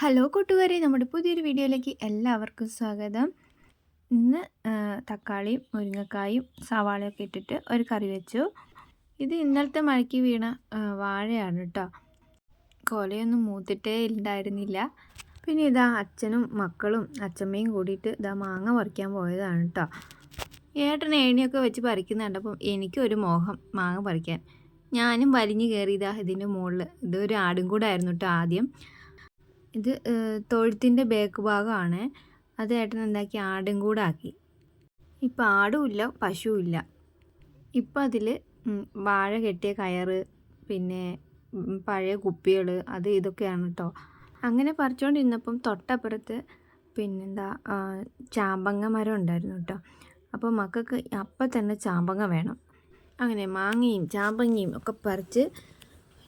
Hello കൂട്ടുകാരെ നമ്മുടെ പുതിയൊരു വീഡിയോയിലേക്ക് എല്ലാവർക്കും സ്വാഗതം. ഇന്ന് തക്കാളിയും മുരിങ്ങക്കായും സവാളയൊക്കെ ഇട്ടിട്ട് ഒരു കറി വെച്ചു. ഇത് ഇന്നലത്തെ മഴയ്ക്ക് വീണ വാഴയാണ് കേട്ടോ. കൊലയൊന്നും മൂത്തിട്ടേ ഉണ്ടായിരുന്നില്ല പിന്നെ ഇതാ അച്ഛനും മക്കളും അച്ഛമ്മയും കൂടിയിട്ട് ഇതാ മാങ്ങ പറിക്കാൻ പോയതാണ് കേട്ടോ. ഏട്ടൻ ഏണിയൊക്കെ വെച്ച് പറിക്കുന്നുണ്ട് അപ്പം എനിക്കൊരു മോഹം മാങ്ങ പറിക്കാൻ. ഞാനും വലിഞ്ഞു കയറിയതാ ഇതിന്റെ മുകളിൽ ഇതൊരു ആടും കൂടായിരുന്നു കേട്ടോ ആദ്യം. ഇത് തൊഴുത്തിന്റെ ബേക്ക് ഭാഗമാണ്. അത് ഏട്ടൻ എന്താക്കി? ആടും കൂടെ ആക്കി. ഇപ്പം ആടുമില്ല പശുവില്ല ഇപ്പം അതിൽ വാഴ കെട്ടിയ കയറ് പിന്നെ പഴയ കുപ്പികൾ അത് ഇതൊക്കെയാണ് കേട്ടോ അങ്ങനെ പറിച്ചുകൊണ്ടിരുന്നപ്പം തൊട്ടപ്പുറത്ത് പിന്നെന്താ ചാമ്പങ്ങ മരം ഉണ്ടായിരുന്നു കേട്ടോ അപ്പോൾ മക്കൾക്ക് അപ്പം തന്നെ ചാമ്പങ്ങ വേണം. അങ്ങനെ മാങ്ങയും ചാമ്പങ്ങയും ഒക്കെ പറിച്ച്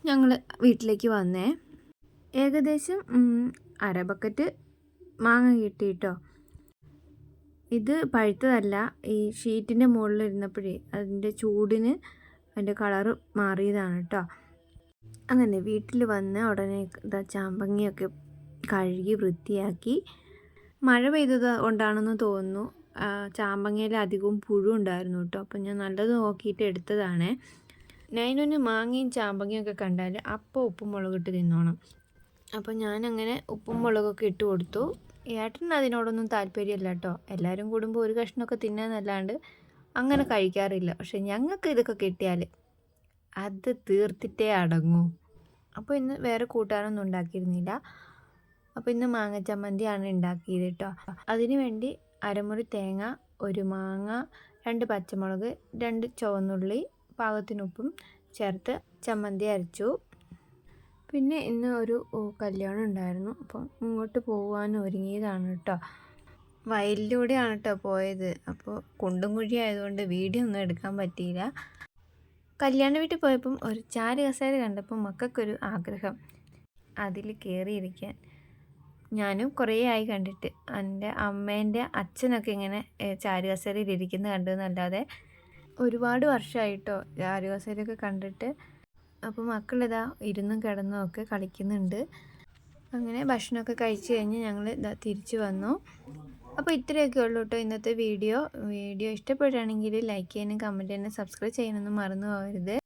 ഞങ്ങൾ വീട്ടിലേക്ക് വന്നേ. ഏകദേശം അര ബക്കറ്റ് മാങ്ങ കിട്ടി കേട്ടോ ഇത് പഴുത്തതല്ല ഈ ഷീറ്റിന്റെ മുകളിൽ ഇരുന്നപ്പോഴേ അതിന്റെ ചൂടിന് അതിന്റെ കളറ് മാറിയതാണ് കേട്ടോ അങ്ങനെ വീട്ടിൽ വന്ന് ഉടനെ ഇതാ ചാമ്പങ്ങയൊക്കെ കഴുകി വൃത്തിയാക്കി. മഴ പെയ്തത് കൊണ്ടാണെന്ന് തോന്നുന്നു. ചാമ്പങ്ങയിൽ അധികവും പുഴു ഉണ്ടായിരുന്നു കേട്ടോ അപ്പം ഞാൻ നല്ലത് നോക്കിയിട്ട് എടുത്തതാണ്. നൈനൊന്ന് മാങ്ങയും ചാമ്പങ്ങയും ഒക്കെ കണ്ടാൽ അപ്പോൾ ഉപ്പും മുളകിട്ട് തിന്നോണം. അപ്പോൾ ഞാനങ്ങനെ ഉപ്പും മുളകൊക്കെ ഇട്ട് കൊടുത്തു. ഏട്ടന് അതിനോടൊന്നും താല്പര്യമില്ല കേട്ടോ. എല്ലാവരും കൂടുമ്പോൾ ഒരു കഷ്ണമൊക്കെ തിന്നാന്നല്ലാണ്ട് അങ്ങനെ കഴിക്കാറില്ല. പക്ഷെ ഞങ്ങൾക്ക് ഇതൊക്കെ കിട്ടിയാൽ അത് തീർത്തിട്ടേ അടങ്ങൂ. അപ്പോൾ ഇന്ന് വേറെ കൂട്ടാനൊന്നും ഉണ്ടാക്കിയിരുന്നില്ല. അപ്പോൾ ഇന്ന് മാങ്ങ ചമ്മന്തിയാണ് ഉണ്ടാക്കിയത് കേട്ടോ. അതിനു വേണ്ടി അരമുറി തേങ്ങ ഒരു മാങ്ങ രണ്ട് പച്ചമുളക് രണ്ട് ചുവന്നുള്ളി പാകത്തിനുപ്പും ചേർത്ത് ചമ്മന്തി അരച്ചു. പിന്നെ ഇന്ന് ഒരു കല്യാണം ഉണ്ടായിരുന്നു. അപ്പം ഇങ്ങോട്ട് പോകാൻ ഒരുങ്ങിയതാണ് കേട്ടോ വയലിലൂടെയാണ് കേട്ടോ പോയത്. അപ്പോൾ കുണ്ടും കുഴി ആയതുകൊണ്ട് വീഡിയോ ഒന്നും എടുക്കാൻ പറ്റിയില്ല. കല്യാണ വീട്ടിൽ പോയപ്പം ഒരു ചാര് കസേര കണ്ടപ്പോൾ മക്കൾക്കൊരു ആഗ്രഹം. അതിൽ കയറിയിരിക്കാൻ. ഞാനും കുറേ ആയി കണ്ടിട്ട്. എന്റെ അമ്മേന്റെ അച്ഛനൊക്കെ ഇങ്ങനെ ചാരു കസേരയിൽ ഇരിക്കുന്നത് കണ്ടതെന്നല്ലാതെ ഒരുപാട് വർഷമായിട്ടോ ചാരു കസേരയൊക്കെ കണ്ടിട്ട്. അപ്പോൾ മക്കളിതാ ഇരുന്നും കിടന്നും ഒക്കെ കളിക്കുന്നുണ്ട്. അങ്ങനെ ഭക്ഷണമൊക്കെ കഴിച്ച് കഴിഞ്ഞ് ഞങ്ങൾ തിരിച്ചു വന്നു. അപ്പോൾ ഇത്രയൊക്കെ ഉള്ളൂ കേട്ടോ ഇന്നത്തെ വീഡിയോ. വീഡിയോ ഇഷ്ടപ്പെടുകയാണെങ്കിൽ ലൈക്ക് ചെയ്യാനും കമന്റ് ചെയ്യാനും സബ്സ്ക്രൈബ് ചെയ്യാനൊന്നും മറന്നു പോകരുത്.